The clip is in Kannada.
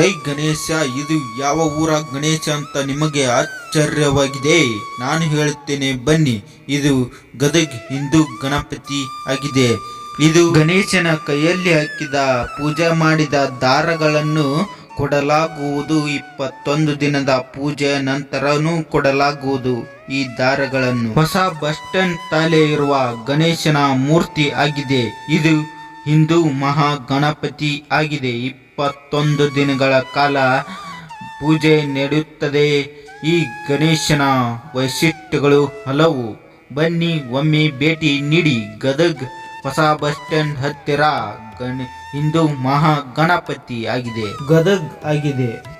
ಜೈ ಗಣೇಶ, ಇದು ಯಾವ ಊರ ಗಣೇಶ ಅಂತ ನಿಮಗೆ ಆಶ್ಚರ್ಯವಾಗಿದೆ? ನಾನು ಹೇಳುತ್ತೇನೆ, ಬನ್ನಿ, ಇದು ಗದಗ್ ಹಿಂದೂ ಗಣಪತಿ ಆಗಿದೆ. ಇದು ಗಣೇಶನ ಕೈಯಲ್ಲಿ ಹಾಕಿದ ಪೂಜೆ ಮಾಡಿದ ದಾರಗಳನ್ನು ಕೊಡಲಾಗುವುದು. ಇಪ್ಪತ್ತೊಂದು ದಿನದ ಪೂಜೆ ನಂತರನೂ ಕೊಡಲಾಗುವುದು ಈ ದಾರಗಳನ್ನು. ಹೊಸ ಬಸ್ ಸ್ಟ್ಯಾಂಡ್ ತಾಲೆ ಇರುವ ಗಣೇಶನ ಮೂರ್ತಿ ಆಗಿದೆ. ಇದು ಹಿಂದೂ ಮಹಾ ಗಣಪತಿ ಆಗಿದೆ. ಇಪ್ಪತ್ತೊಂದು ದಿನಗಳ ಕಾಲ ಪೂಜೆ ನಡೆಯುತ್ತದೆ ಈ ಗಣೇಶನ ವೈಶಿಷ್ಟ್ಯಗಳು ಹಲವು. ಬನ್ನಿ, ಒಮ್ಮೆ ಭೇಟಿ ನೀಡಿ. ಗದಗ್ ಹೊಸ ಬಸ್ ಸ್ಟ್ಯಾಂಡ್ ಹತ್ತಿರ ಗಣ, ಹಿಂದೂ ಮಹಾ ಗಣಪತಿ ಆಗಿದೆ. ಗದಗ್ ಆಗಿದೆ.